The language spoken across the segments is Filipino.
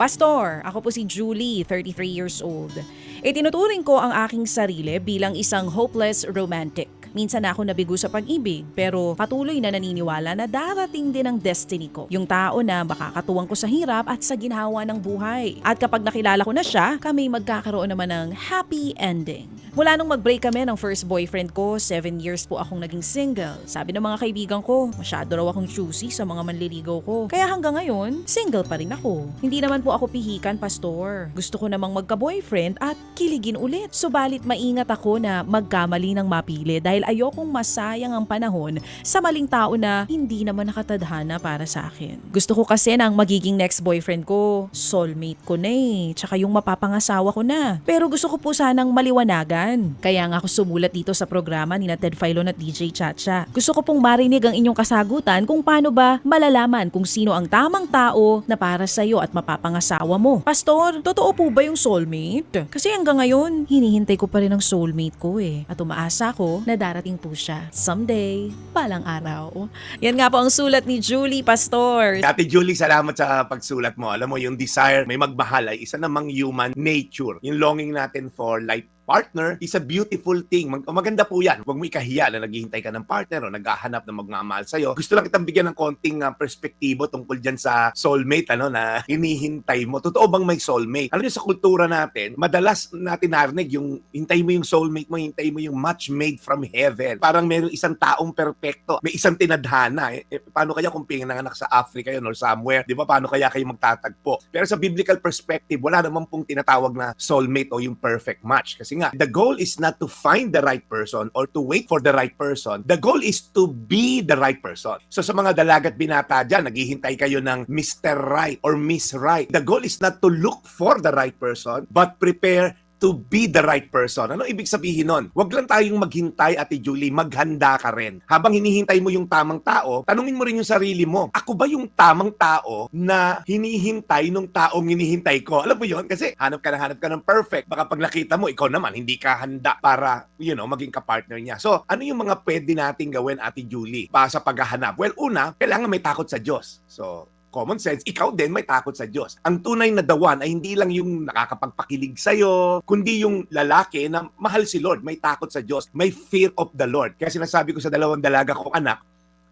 Pastor, ako po si Julie, 33 years old. Itinuturing ko ang aking sarili bilang isang hopeless romantic. Minsan ako nabigo sa pag-ibig pero patuloy na naniniwala na darating din ang destiny ko. Yung tao na makakatuwang ko sa hirap at sa ginhawa ng buhay. At kapag nakilala ko na siya, kami magkakaroon naman ng happy ending. Mula nung mag-break kami ng first boyfriend ko, 7 years po akong naging single. Sabi ng mga kaibigan ko, masyado raw akong choosy sa mga manliligaw ko. Kaya hanggang ngayon, single pa rin ako. Hindi naman po ako pihikan, pastor. Gusto ko namang magka-boyfriend at kiligin ulit. Subalit maingat ako na magkamali ng mapili dahil ayokong masayang ang panahon sa maling tao na hindi naman nakatadhana para sa akin. Gusto ko kasi ng magiging next boyfriend ko, soulmate ko na eh, tsaka yung mapapangasawa ko na. Pero gusto ko po sanang maliwanagan. Kaya nga ako sumulat dito sa programa ni na Ted Filon at DJ Chacha. Gusto ko pong marinig ang inyong kasagutan kung paano ba malalaman kung sino ang tamang tao na para sa'yo at mapapangasawa mo. Pastor, totoo po ba yung soulmate? Kasi hanggang ngayon, hinihintay ko pa rin ang soulmate ko eh. At umaasa ko na darating po siya. Someday, palang araw. Yan nga po ang sulat ni Julie Pastor. Ate Julie, salamat sa pagsulat mo. Alam mo, yung desire, may magmahal ay isa namang human nature. Yung longing natin for life partner is a beautiful thing. Mag- maganda po yan. Huwag mo ikahiya na naghihintay ka ng partner o naghahanap ng magmamahal sa'yo. Gusto lang kitang bigyan ng konting uh, perspektibo tungkol dyan sa soulmate ano, na hinihintay mo. Totoo bang may soulmate? Alam niyo sa kultura natin, madalas natin narinig yung hintay mo yung soulmate mo, hintay mo yung match made from heaven. Parang mayroong isang taong perpekto, may isang tinadhana. Eh, eh, paano kaya kung pinanganak sa Africa yun or somewhere? Di ba? Paano kaya kayo magtatagpo? Pero sa biblical perspective, wala naman pong tinatawag na soulmate o yung perfect match. Kasi nga, the goal is not to find the right person or to wait for the right person. The goal is to be the right person. So sa mga dalagat binata dyan, naghihintay kayo ng Mr. Right or Miss Right. The goal is not to look for the right person, but prepare to be the right person. Ano ibig sabihin nun? Huwag lang tayong maghintay, Ate Julie, maghanda ka rin. Habang hinihintay mo yung tamang tao, tanungin mo rin yung sarili mo, ako ba yung tamang tao na hinihintay nung taong hinihintay ko? Alam mo yon Kasi hanap ka na hanap ka ng perfect. Baka pag nakita mo, ikaw naman, hindi ka handa para, you know, maging kapartner niya. So, ano yung mga pwede nating gawin, Ate Julie, para sa paghahanap? Well, una, kailangan may takot sa Diyos. So, common sense, ikaw din may takot sa Diyos. Ang tunay na dawan ay hindi lang yung nakakapagpakilig sa'yo, kundi yung lalaki na mahal si Lord, may takot sa Diyos, may fear of the Lord. Kaya sinasabi ko sa dalawang dalaga kong anak,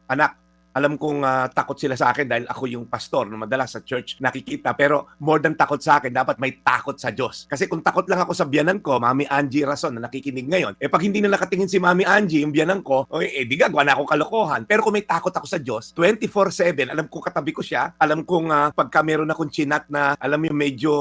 anak, alam kong ah, takot sila sa akin dahil ako yung pastor na madalas sa church nakikita. Pero more than takot sa akin, dapat may takot sa Diyos. Kasi kung takot lang ako sa biyanan ko, Mami Angie Rason na nakikinig ngayon, eh pag hindi na nakatingin si Mami Angie, yung biyanan ko, okay, eh di gagawa na ako kalokohan. Pero kung may takot ako sa Diyos, 24-7, alam ko katabi ko siya, alam kong ah, pagka meron akong chinat na, alam yung medyo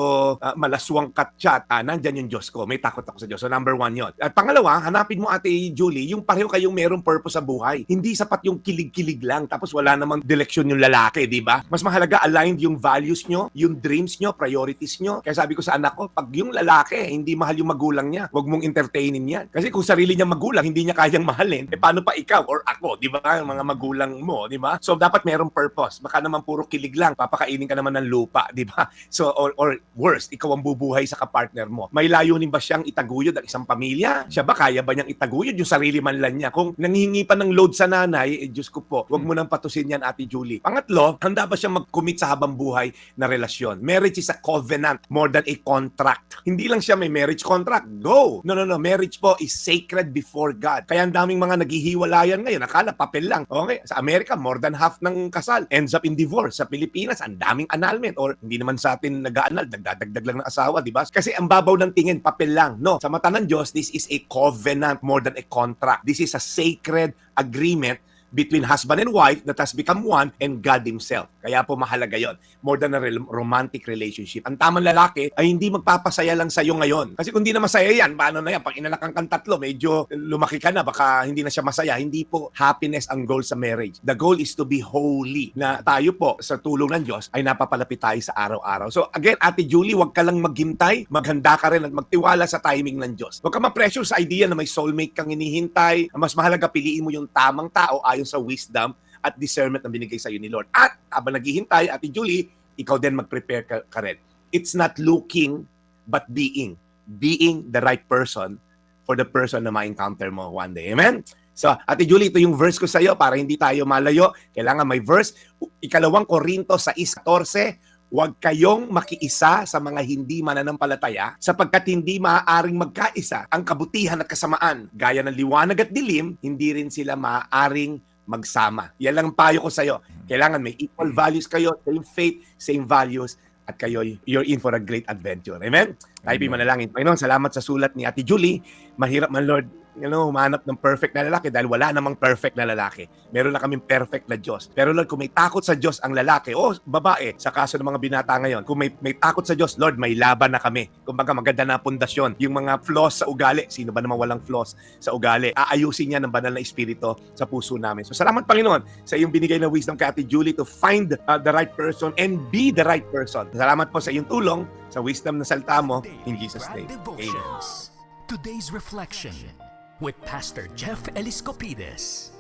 ah, malaswang katchat, ah, nandyan yung Diyos ko, may takot ako sa Diyos. So number one yon. At pangalawa, hanapin mo ate Julie, yung pareho kayong merong purpose sa buhay. Hindi sapat yung kilig-kilig lang, tapos wala namang direksyon yung lalaki, di ba? Mas mahalaga aligned yung values nyo, yung dreams nyo, priorities nyo. Kaya sabi ko sa anak ko, pag yung lalaki, hindi mahal yung magulang niya, wag mong entertainin yan. Kasi kung sarili niya magulang, hindi niya kayang mahalin, eh paano pa ikaw or ako, di ba? Yung mga magulang mo, di ba? So dapat merong purpose. Baka naman puro kilig lang, papakainin ka naman ng lupa, di ba? So, or, or worst, ikaw ang bubuhay sa kapartner mo. May layunin ba siyang itaguyod ang isang pamilya? Siya ba kaya ba niyang itaguyod yung sarili man lang niya? Kung nanghihingi pa ng load sa nanay, eh, Diyos ko po, wag mo nang patusin yan, Ate Julie. Pangatlo, handa ba siyang mag-commit sa habang buhay na relasyon? Marriage is a covenant more than a contract. Hindi lang siya may marriage contract. Go! No, no, no. Marriage po is sacred before God. Kaya ang daming mga naghihiwalayan ngayon. Akala, papel lang. Okay? Sa Amerika, more than half ng kasal ends up in divorce. Sa Pilipinas, ang daming annulment. Or hindi naman sa atin nag-aanal, nagdadagdag lang ng asawa, di ba? Kasi ang babaw ng tingin, papel lang. No, sa mata ng Diyos, this is a covenant more than a contract. This is a sacred agreement between husband and wife that has become one and God Himself. Kaya po mahalaga yon more than a romantic relationship. Ang tamang lalaki ay hindi magpapasaya lang sa'yo ngayon. Kasi kung di na masaya yan, paano na yan? Pag inanakan kang tatlo, medyo lumaki ka na, baka hindi na siya masaya. Hindi po happiness ang goal sa marriage. The goal is to be holy. Na tayo po, sa tulong ng Diyos, ay napapalapit tayo sa araw-araw. So again, Ate Julie, wag ka lang maghintay, maghanda ka rin at magtiwala sa timing ng Diyos. Huwag ka ma-pressure sa idea na may soulmate kang hinihintay. Ang Mas mahalaga, piliin mo yung tamang tao ayon sa wisdom at discernment na binigay sa iyo ni Lord. At habang naghihintay, Ate Julie, ikaw din mag-prepare ka, ka rin. It's not looking, but being. Being the right person for the person na ma-encounter mo one day. Amen? So, Ate Julie, ito yung verse ko sa iyo para hindi tayo malayo. Kailangan may verse. Ikalawang Korinto sa 14, huwag kayong makiisa sa mga hindi mananampalataya sapagkat hindi maaaring magkaisa ang kabutihan at kasamaan. Gaya ng liwanag at dilim, hindi rin sila maaaring magsama. Yan lang ang payo ko sa'yo. Kailangan may equal values kayo, same faith, same values, at kayo, you're in for a great adventure. Amen? Tayo manalangin. Panginoon, salamat sa sulat ni Ate Julie. Mahirap man, Lord, you know, humanap ng perfect na lalaki dahil wala namang perfect na lalaki. Meron na kaming perfect na Diyos. Pero Lord, kung may takot sa Diyos ang lalaki o babae, sa kaso ng mga binata ngayon, kung may, may takot sa Diyos, Lord, may laban na kami. Kung baga maganda na pundasyon. Yung mga flaws sa ugali, sino ba naman walang flaws sa ugali? Aayusin niya ng banal na espiritu sa puso namin. So salamat Panginoon sa iyong binigay na wisdom kay Ate Julie to find uh, the right person and be the right person. Salamat po sa iyong tulong, sa wisdom na salta mo. In Jesus' name. Amen. Today's reflection with Pastor Jeff Eliscopides.